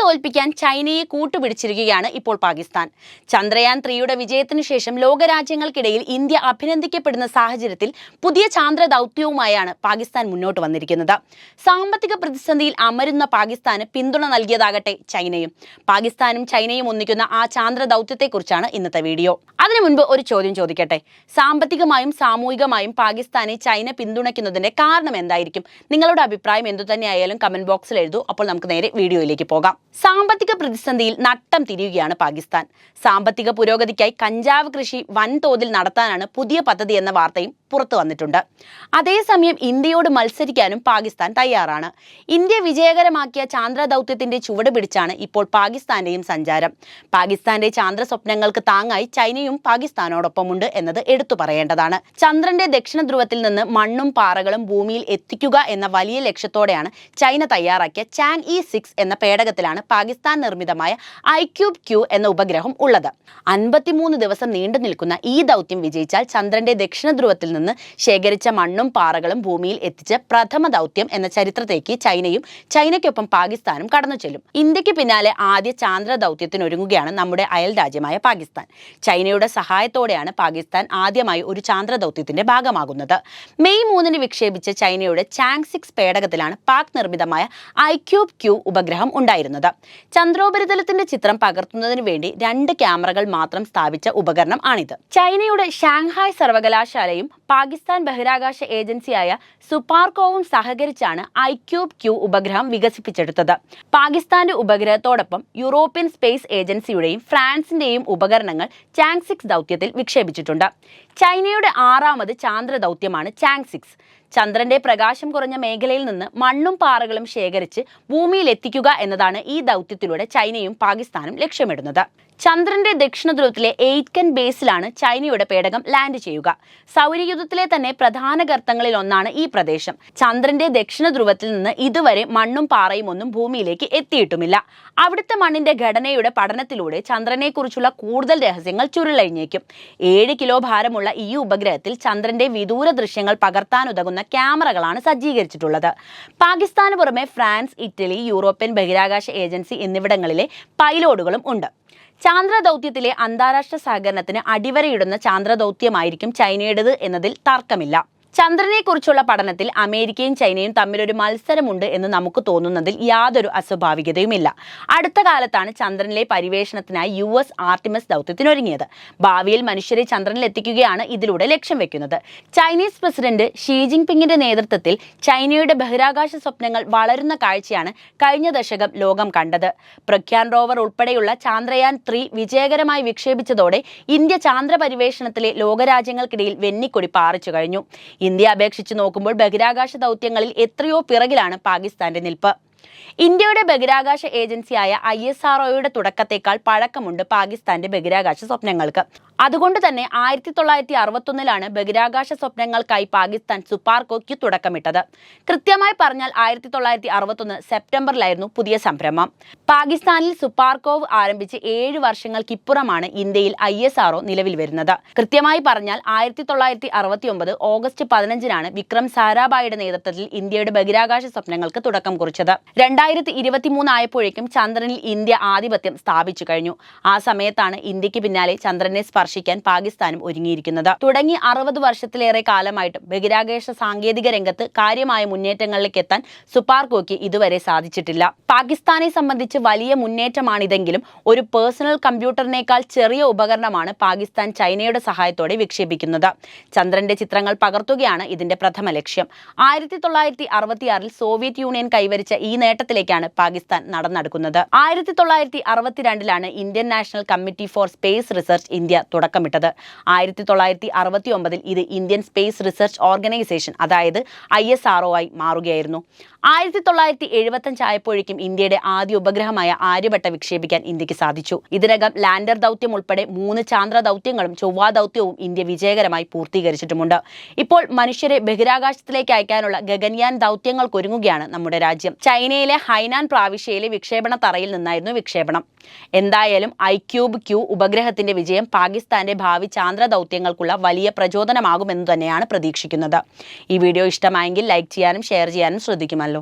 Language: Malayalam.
തോൽപ്പിക്കാൻ ചൈനയെ കൂട്ടുപിടിച്ചിരിക്കുകയാണ് ഇപ്പോൾ പാകിസ്ഥാൻ. ചന്ദ്രയാൻ ത്രീയുടെ വിജയത്തിനു ശേഷം ലോകരാജ്യങ്ങൾക്കിടയിൽ ഇന്ത്യ അഭിനന്ദിക്കപ്പെടുന്ന സാഹചര്യത്തിൽ പുതിയ ചാന്ദ്ര ദൗത്യവുമായാണ് പാകിസ്ഥാൻ മുന്നോട്ട് വന്നിരിക്കുന്നത്. സാമ്പത്തിക പ്രതിസന്ധിയിൽ അമരുന്ന പാകിസ്ഥാന് പിന്തുണ നൽകിയതാകട്ടെ ചൈനയും. പാകിസ്ഥാനും ചൈനയും ഒന്നിക്കുന്ന ആ ചാന്ദ്ര ദൗത്യത്തെക്കുറിച്ചാണ് ഇന്നത്തെ വീഡിയോ. അതിനു മുൻപ് ഒരു ചോദ്യം ചോദിക്കട്ടെ? സാമ്പത്തികമായും സാമൂഹികമായും പാകിസ്ഥാനെ ചൈന പിന്തുണയ്ക്കുന്നതിന്റെ കാരണം എന്തായിരിക്കും? നിങ്ങളുടെ അഭിപ്രായം എന്തു തന്നെയായാലും കമന്റ് ബോക്സിൽ എഴുതൂ. അപ്പോൾ നമുക്ക് നേരെ വീഡിയോയിലേക്ക് പോകാം. സാമ്പത്തിക പ്രതിസന്ധിയിൽ നട്ടം തിരിയുകയാണ് പാകിസ്ഥാൻ. സാമ്പത്തിക പുരോഗതിക്കായി കഞ്ചാവ് കൃഷി വൻതോതിൽ നടത്താനാണ് പുതിയ പദ്ധതി എന്ന വാർത്തയും പുറത്തു വന്നിട്ടുണ്ട്. അതേസമയം ഇന്ത്യയോട് മത്സരിക്കാനും പാകിസ്ഥാൻ തയ്യാറാണ്. ഇന്ത്യ വിജയകരമാക്കിയ ചാന്ദ്ര ദൗത്യത്തിന്റെ ചുവട് പിടിച്ചാണ് ഇപ്പോൾ പാകിസ്ഥാന്റെയും സഞ്ചാരം. പാകിസ്ഥാന്റെ ചാന്ദ്ര സ്വപ്നങ്ങൾക്ക് താങ്ങായി ചൈനയും പാകിസ്ഥാനോടൊപ്പമുണ്ട് എന്നത് എടുത്തു പറയേണ്ടതാണ്. ചന്ദ്രന്റെ ദക്ഷിണ ധ്രുവത്തിൽ നിന്ന് മണ്ണും പാറകളും ഭൂമിയിൽ എത്തിക്കുക എന്ന വലിയ ലക്ഷ്യത്തോടെയാണ് ചൈന തയ്യാറാക്കിയ ചാൻ ഇ സിക്സ് എന്ന പേടകത്തിലാണ് പാകിസ്ഥാൻ നിർമ്മിതമായ ഐക്യൂബ് ക്യൂ എന്ന ഉപഗ്രഹം ഉള്ളത്. അൻപത്തിമൂന്ന് ദിവസം നീണ്ടു നിൽക്കുന്ന ഈ ദൗത്യം വിജയിച്ചാൽ ചന്ദ്രന്റെ ദക്ഷിണ ധ്രുവത്തിൽ നിന്ന് ശേഖരിച്ച മണ്ണും പാറകളും ഭൂമിയിൽ എത്തിച്ച പ്രഥമ ദൗത്യം എന്ന ചരിത്രത്തേക്ക് ചൈനയും ചൈനയ്ക്കൊപ്പം പാകിസ്ഥാനും കടന്നു ചെല്ലും. ഇന്ത്യയ്ക്ക് പിന്നാലെ ആദ്യ ചാന്ദ്ര ദൗത്യത്തിനൊരുങ്ങുകയാണ് നമ്മുടെ അയൽ രാജ്യമായ പാകിസ്ഥാൻ. ചൈനയുടെ സഹായത്തോടെയാണ് പാകിസ്ഥാൻ ആദ്യമായി ഒരു ചാന്ദ്ര ദൗത്യത്തിന്റെ ഭാഗമാകുന്നത്. മെയ് മൂന്നിന് വിക്ഷേപിച്ച ചൈനയുടെ ചാങ് സിക്സ് പേടകത്തിലാണ് പാക് നിർമ്മിതമായ ഐക്യൂബ് ക്യൂ ഉപഗ്രഹം ഉണ്ടായിരുന്നത്. ചന്ദ്രോപരിതലത്തിന്റെ ചിത്രം പകർത്തുന്നതിന് വേണ്ടി രണ്ട് ക്യാമറകൾ മാത്രം സ്ഥാപിച്ച ഉപകരണം ആണിത്. ചൈനയുടെ ഷാങ്ഹായ് സർവകലാശാലയും പാകിസ്ഥാൻ ബഹിരാകാശ ഏജൻസിയായ സുപാർക്കോവും സഹകരിച്ചാണ് ഐക്യൂബ് ക്യൂ ഉപഗ്രഹം വികസിപ്പിച്ചെടുത്തത്. പാകിസ്ഥാന്റെ ഉപഗ്രഹത്തോടൊപ്പം യൂറോപ്യൻ സ്പേസ് ഏജൻസിയുടെയും ഫ്രാൻസിന്റെയും ഉപകരണങ്ങൾ ചാങ്സിക്സ് ദൗത്യത്തിൽ വിക്ഷേപിച്ചിട്ടുണ്ട്. ചൈനയുടെ ആറാമത് ചാന്ദ്ര ദൗത്യമാണ് ചാങ് സിക്സ്. ചന്ദ്രന്റെ പ്രകാശം കുറഞ്ഞ മേഖലയിൽ നിന്ന് മണ്ണും പാറകളും ശേഖരിച്ച് ഭൂമിയിൽ എത്തിക്കുക എന്നതാണ് ഈ ദൗത്യത്തിലൂടെ ചൈനയും പാകിസ്ഥാനും ലക്ഷ്യമിടുന്നത്. ചന്ദ്രന്റെ ദക്ഷിണ ധ്രുവത്തിലെ എയ്റ്റ്കൻ ബേസിലാണ് ചൈനയുടെ പേടകം ലാൻഡ് ചെയ്യുക. സൗരയുദ്ധത്തിലെ തന്നെ പ്രധാന ഗർത്തങ്ങളിൽ ഒന്നാണ് ഈ പ്രദേശം. ചന്ദ്രന്റെ ദക്ഷിണ ധ്രുവത്തിൽ നിന്ന് ഇതുവരെ മണ്ണും പാറയും ഒന്നും ഭൂമിയിലേക്ക് എത്തിയിട്ടുമില്ല. അവിടുത്തെ മണ്ണിന്റെ ഘടനയുടെ പഠനത്തിലൂടെ ചന്ദ്രനെക്കുറിച്ചുള്ള കൂടുതൽ രഹസ്യങ്ങൾ ചുരുളഴിഞ്ഞേക്കും. ഏഴ് കിലോ ഭാരമുള്ള ഈ ഉപഗ്രഹത്തിൽ ചന്ദ്രന്റെ വിദൂര ദൃശ്യങ്ങൾ പകർത്താനുതകുന്ന ക്യാമറകളാണ് സജ്ജീകരിച്ചിട്ടുള്ളത്. പാകിസ്ഥാന് പുറമെ ഫ്രാൻസ് ഇറ്റലി യൂറോപ്യൻ ബഹിരാകാശ ഏജൻസി എന്നിവിടങ്ങളിലെ പൈലോഡുകളും ഉണ്ട്. ചാന്ദ്ര ദൗത്യത്തിലെ അന്താരാഷ്ട്ര സഹകരണത്തിന് അടിവരയിടുന്ന ചാന്ദ്ര ദൗത്യമായിരിക്കും ചൈനയുടേത് എന്നതിൽ തർക്കമില്ല. ചന്ദ്രനെക്കുറിച്ചുള്ള പഠനത്തിൽ അമേരിക്കയും ചൈനയും തമ്മിലൊരു മത്സരമുണ്ട് എന്ന് നമുക്ക് തോന്നുന്നതിൽ യാതൊരു അസ്വാഭാവികതയുമില്ല. അടുത്ത കാലത്താണ് ചന്ദ്രനിലെ പരിവേഷണത്തിനായി യു എസ് ആർട്ടിമസ് ദൗത്യത്തിനൊരുങ്ങിയത്. ഭാവിയിൽ മനുഷ്യരെ ചന്ദ്രനിൽ എത്തിക്കുകയാണ് ഇതിലൂടെ ലക്ഷ്യം വെക്കുന്നത്. ചൈനീസ് പ്രസിഡന്റ് ഷീ ജിൻപിങ്ങിന്റെ നേതൃത്വത്തിൽ ചൈനയുടെ ബഹിരാകാശ സ്വപ്നങ്ങൾ വളരുന്ന കാഴ്ചയാണ് കഴിഞ്ഞ ദശകം ലോകം കണ്ടത്. പ്രഖ്യാൻ റോവർ ഉൾപ്പെടെയുള്ള ചാന്ദ്രയാൻ ത്രീ വിജയകരമായി വിക്ഷേപിച്ചതോടെ ഇന്ത്യ ചാന്ദ്ര പരിവേഷണത്തിലെ ലോകരാജ്യങ്ങൾക്കിടയിൽ വെന്നിക്കൊടി പാറിച്ചു കഴിഞ്ഞു. ഇന്ത്യ അപേക്ഷിച്ച് നോക്കുമ്പോൾ ബഹിരാകാശ ദൗത്യങ്ങളിൽ എത്രയോ പിറകിലാണ് പാകിസ്ഥാന്റെ നിൽപ്പ്. ഇന്ത്യയുടെ ബഹിരാകാശ ഏജൻസിയായ ഐ എസ് ആർ ഒയുടെ തുടക്കത്തേക്കാൾ പഴക്കമുണ്ട് പാകിസ്ഥാന്റെ ബഹിരാകാശ സ്വപ്നങ്ങൾക്ക്. അതുകൊണ്ട് തന്നെ ആയിരത്തി തൊള്ളായിരത്തി അറുപത്തൊന്നിലാണ് ബഹിരാകാശ സ്വപ്നങ്ങൾക്കായി പാകിസ്ഥാൻ സുപ്പാർക്കോയ്ക്ക് തുടക്കമിട്ടത്. കൃത്യമായി പറഞ്ഞാൽ ആയിരത്തി തൊള്ളായിരത്തി അറുപത്തൊന്ന് സെപ്റ്റംബറിലായിരുന്നു പുതിയ സംരംഭം. പാകിസ്ഥാനിൽ സുപ്പാർക്കോവ് ആരംഭിച്ച് ഏഴ് വർഷങ്ങൾക്കിപ്പുറമാണ് ഇന്ത്യയിൽ ഐ എസ് ആർ നിലവിൽ വരുന്നത്. കൃത്യമായി പറഞ്ഞാൽ ആയിരത്തി തൊള്ളായിരത്തി അറുപത്തി ഒമ്പത് ഓഗസ്റ്റ് പതിനഞ്ചിനാണ് വിക്രം സാരാഭായിയുടെ നേതൃത്വത്തിൽ ഇന്ത്യയുടെ ബഹിരാകാശ സ്വപ്നങ്ങൾക്ക് തുടക്കം കുറിച്ചത്. രണ്ടായിരത്തി ഇരുപത്തിമൂന്ന് ആയപ്പോഴേക്കും ചന്ദ്രനിൽ ഇന്ത്യ ആധിപത്യം സ്ഥാപിച്ചു കഴിഞ്ഞു. ആ സമയത്താണ് ഇന്ത്യയ്ക്ക് പിന്നാലെ ചന്ദ്രനെ സ്പർശിക്കാൻ പാകിസ്ഥാനും ഒരുങ്ങിയിരിക്കുന്നത്. തുടങ്ങി അറുപത് വർഷത്തിലേറെ കാലമായിട്ടും ബഹിരാകാശ സാങ്കേതിക രംഗത്ത് കാര്യമായ മുന്നേറ്റങ്ങളിലേക്ക് എത്താൻ സുപാർക്കോയ്ക്ക് ഇതുവരെ സാധിച്ചിട്ടില്ല. പാകിസ്ഥാനെ സംബന്ധിച്ച് വലിയ മുന്നേറ്റമാണിതെങ്കിലും ഒരു പേഴ്സണൽ കമ്പ്യൂട്ടറിനേക്കാൾ ചെറിയ ഉപകരണമാണ് പാകിസ്ഥാൻ ചൈനയുടെ സഹായത്തോടെ വിക്ഷേപിക്കുന്നത്. ചന്ദ്രന്റെ ചിത്രങ്ങൾ പകർത്തുകയാണ് ഇതിന്റെ പ്രഥമ ലക്ഷ്യം. ആയിരത്തി തൊള്ളായിരത്തി സോവിയറ്റ് യൂണിയൻ കൈവരിച്ച ഈ നേട്ടത്തിലേക്കാണ് പാകിസ്ഥാൻ നടന്നെടുക്കുന്നത്. ആയിരത്തി തൊള്ളായിരത്തി അറുപത്തിരണ്ടിലാണ് Indian National Committee for Space Research India തുടക്കമിട്ടത്. ആയിരത്തി തൊള്ളായിരത്തി അറുപത്തി ഒമ്പതിൽ ഇത് ഇന്ത്യൻ സ്പേസ് റിസർച്ച് ഓർഗനൈസേഷൻ അതായത് ഐ എസ് ആർ ആയി മാറുകയായിരുന്നു. ആയിരത്തി തൊള്ളായിരത്തി എഴുപത്തഞ്ച് ആയപ്പോഴേക്കും ഇന്ത്യയുടെ ആദ്യ ഉപഗ്രഹമായ ആര്യഭട്ട വിക്ഷേപിക്കാൻ ഇന്ത്യയ്ക്ക് സാധിച്ചു. ഇതിനകം ലാൻഡർ ദൗത്യം ഉൾപ്പെടെ മൂന്ന് ചാന്ദ്ര ദൗത്യങ്ങളും ചൊവ്വാ ദൗത്യവും ഇന്ത്യ വിജയകരമായി പൂർത്തീകരിച്ചിട്ടുമുണ്ട്. ഇപ്പോൾ മനുഷ്യരെ ബഹിരാകാശത്തിലേക്ക് അയക്കാനുള്ള ഗഗൻയാൻ ദൗത്യങ്ങൾക്കൊരുങ്ങുകയാണ് നമ്മുടെ രാജ്യം. ചൈനയിലെ ഹൈനാൻ പ്രാവിശ്യയിലെ വിക്ഷേപണ തറയിൽ നിന്നായിരുന്നു വിക്ഷേപണം. എന്തായാലും ഐ ക്യൂബ് ക്യൂ ഉപഗ്രഹത്തിന്റെ വിജയം പാകിസ്ഥാന്റെ ഭാവി ചാന്ദ്ര ദൗത്യങ്ങൾക്കുള്ള വലിയ പ്രചോദനമാകുമെന്ന് തന്നെയാണ് പ്രതീക്ഷിക്കുന്നത്. ഈ വീഡിയോ ഇഷ്ടമായെങ്കിൽ ലൈക്ക് ചെയ്യാനും ഷെയർ ചെയ്യാനും ശ്രദ്ധിക്കുമല്ലോ.